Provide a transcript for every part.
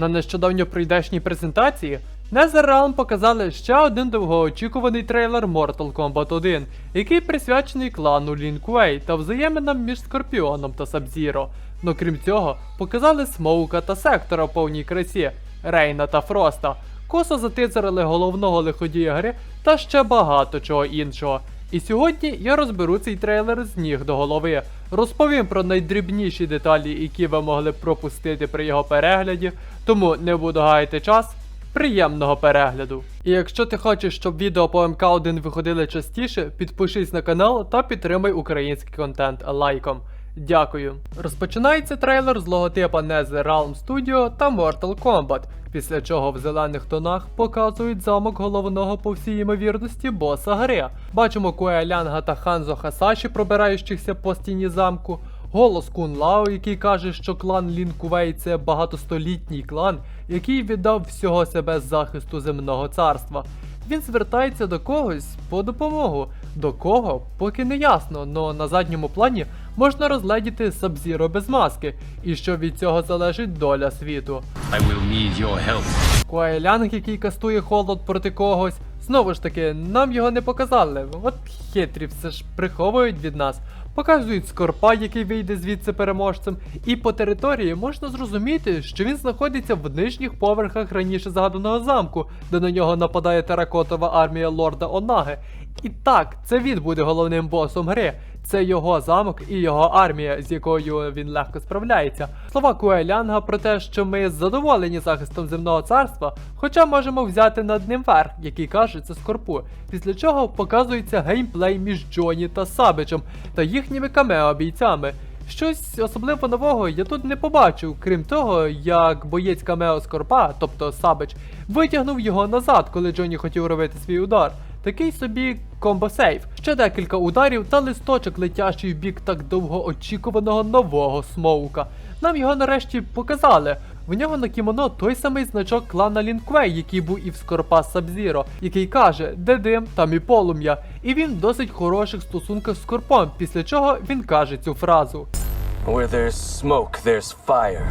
На нещодавньо прийдешній презентації NetherRealm показали ще один довгоочікуваний трейлер Mortal Kombat 1, який присвячений клану Lin Kuei та взаєминам між Скорпіоном та Сабзіро. Но крім цього, показали Смоука та Сектора в повній красі, Рейна та Фроста, косо затицарили головного лиходія гри та ще багато чого іншого. І сьогодні я розберу цей трейлер з ніг до голови, розповім про найдрібніші деталі, які ви могли пропустити при його перегляді, тому не буду гаяти час. Приємного перегляду! І якщо ти хочеш, щоб відео по МК1 виходили частіше, підпишись на канал та підтримай український контент лайком. Дякую. Розпочинається трейлер з логотипа NetherRealm Studio та Mortal Kombat, після чого в зелених тонах показують замок головного по всій ймовірності боса гри. Бачимо Куе Лянга та Ханзо Хасаші, пробираючихся по стіні замку. Голос Кун Лао, який каже, що клан Лін Кувей це багатостолітній клан, який віддав всього себе з захисту земного царства. Він звертається до когось по допомогу. До кого, поки не ясно, но на задньому плані можна розгледіти Сабзіро без маски, і що від цього залежить доля світу. I will need your help. Куайлянг, який кастує холод проти когось. Знову ж таки, нам його не показали. От хитрі все ж приховують від нас. Показують скорпа, який вийде звідси переможцем, і по території можна зрозуміти, що він знаходиться в нижніх поверхах раніше згаданого замку, де на нього нападає теракотова армія лорда Онаги. І так, це він буде головним босом гри. Це його замок і його армія, з якою він легко справляється. Слова Куелянга про те, що ми задоволені захистом земного царства, хоча можемо взяти над ним верх, який каже це Скорпу. Після чого показується геймплей між Джоні та Сабичем та їхніми камео бійцями. Щось особливо нового я тут не побачив, крім того, як боєць камео Скорпа, тобто Сабич, витягнув його назад, коли Джоні хотів робити свій удар. Такий собі комбо-сейф. Ще декілька ударів та листочок летящий в бік так довго очікуваного нового смоука. Нам його нарешті показали. В нього на кімоно той самий значок клана Лінквей, який був і в Скорпа Сабзіро, який каже, де дим, там і полум'я. І він в досить хороших стосунках з Скорпом, після чого він каже цю фразу. Where there's smoke, there's fire.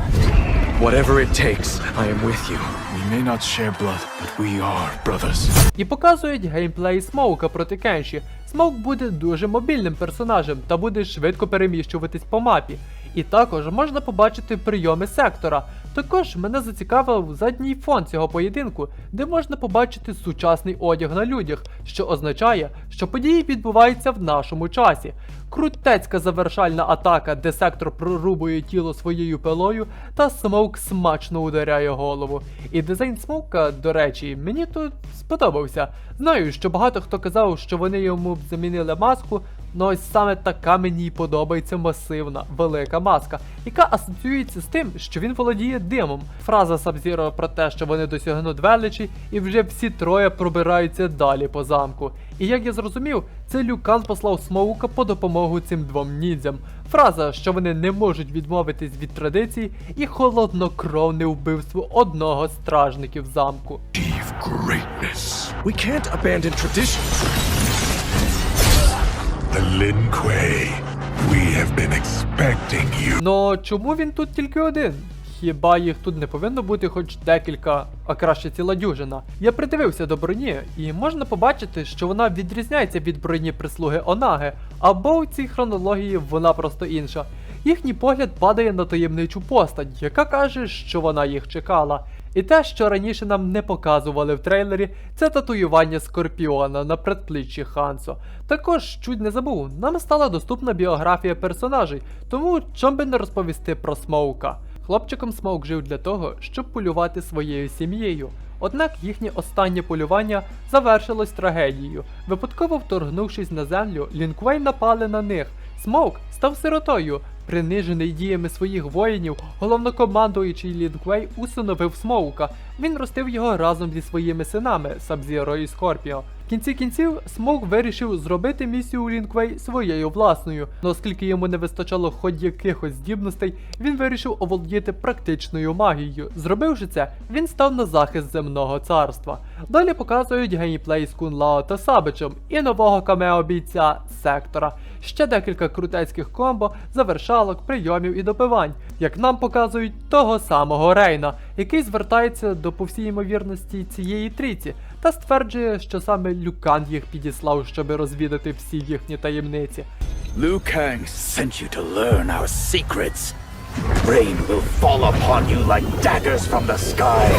Whatever it takes, I am with you. We may not share blood, but we are brothers. І показують геймплей Смоука проти Кенші. Смоук буде дуже мобільним персонажем та буде швидко переміщуватись по мапі. І також можна побачити прийоми сектора. Також мене зацікавив задній фон цього поєдинку, де можна побачити сучасний одяг на людях, що означає, що події відбуваються в нашому часі. Крутецька завершальна атака, де сектор прорубує тіло своєю пилою, та смоук смачно ударяє голову. І дизайн смоука, до речі, мені тут сподобався. Знаю, що багато хто казав, що вони йому б замінили маску, але ось саме така мені й подобається масивна, велика маска, яка асоціюється з тим, що він володіє димом. Фраза Сабзіро про те, що вони досягнуть величі, і вже всі троє пробираються далі по замку. І як я зрозумів, це Люкан послав Смоука по допомогу цим двом нідзям. Фраза, що вони не можуть відмовитись від традицій, і холоднокровне вбивство одного стражників замку. We can't abandon traditions. The Lin Kuei. We have been expecting you. Но чому він тут тільки один? Хіба їх тут не повинно бути хоч декілька, а краще ціла дюжина? Я придивився до броні, і можна побачити, що вона відрізняється від броні прислуги Онаги, або у цій хронології вона просто інша. Їхній погляд падає на таємничу постать, яка каже, що вона їх чекала. І те, що раніше нам не показували в трейлері, це татуювання Скорпіона на предпліччі Хансо. Також чуть не забув, нам стала доступна біографія персонажей, тому чом би не розповісти про Смоука. Хлопчиком Смоук жив для того, щоб полювати своєю сім'єю. Однак їхнє останнє полювання завершилось трагедією. Випадково вторгнувшись на землю, Лінквей напали на них. Смоук став сиротою. Принижений діями своїх воїнів, головнокомандуючий Лінквей усиновив Смоука. Він ростив його разом зі своїми синами Сабзіро і Скорпіо. В кінці кінців Смоук вирішив зробити місію Лінквей своєю власною, но оскільки йому не вистачало хоч якихось здібностей, він вирішив оволодіти практичною магією. Зробивши це, він став на захист земного царства. Далі показують геймплей з Кунлао та Сабичем і нового камео бійця Сектора. Ще декілька крутецьких комбо, завершалок, прийомів і добивань, як нам показують того самого Рейна, який звертається до по всій ймовірності цієї трійці, та стверджує, що саме Люкан їх підіслав, щоби розвідати всі їхні таємниці. Liu Kang sent you to learn our secrets. Rain will fall upon you like daggers from the sky.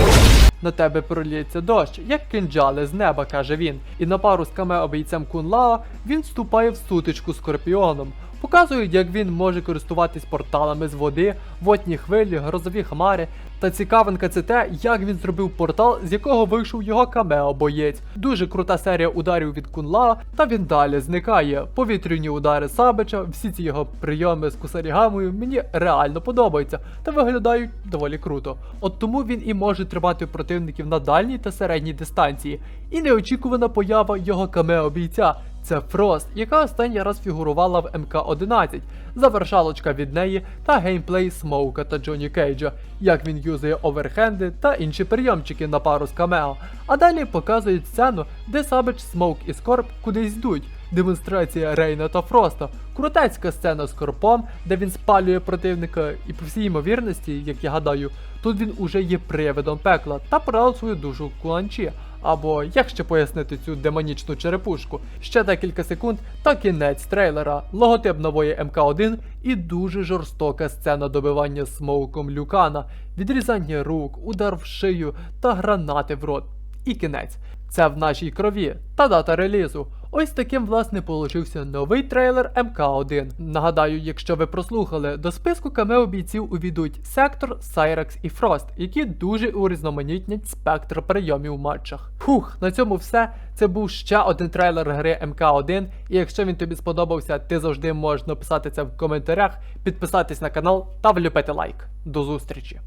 На тебе проліється дощ, як кинджали з неба, каже він. І на пару з камео бійцем Кунлао він вступає в сутичку з Скорпіоном. Показують, як він може користуватись порталами з води, водні хвилі, грозові хмари. Та цікавинка це те, як він зробив портал, з якого вийшов його камео боєць. Дуже крута серія ударів від Кунлао, та він далі зникає. Повітряні удари Сабича, всі ці його прийоми з кусарігамою мені реально подобаються та виглядають доволі круто. От тому він і може тримати противників на дальній та середній дистанції. І неочікувана поява його камео бійця. Це Фрост, яка останній раз фігурувала в МК-11, завершалочка від неї та геймплей Смоука та Джоні Кейджа, як він юзає оверхенди та інші прийомчики на пару з камео. А далі показують сцену, де Сабич, Смоук і Скорб кудись йдуть. Демонстрація Рейна та Фроста, крутецька сцена з корпом, де він спалює противника, і по всій ймовірності, як я гадаю, тут він уже є привидом пекла та продав свою душу куланчі. Або як ще пояснити цю демонічну черепушку? Ще декілька секунд та кінець трейлера, логотип нової МК1 і дуже жорстока сцена добивання смоуком Люкана, відрізання рук, удар в шию та гранати в рот. І кінець. Це в нашій крові та дата релізу. Ось таким власне получився новий трейлер МК1. Нагадаю, якщо ви прослухали, до списку камео бійців увійдуть Сектор, Сайрекс і Фрост, які дуже урізноманітнять спектр прийомів в матчах. Фух, на цьому все. Це був ще один трейлер гри МК1. І якщо він тобі сподобався, ти завжди можеш написати це в коментарях, підписатись на канал та влюбити лайк. До зустрічі!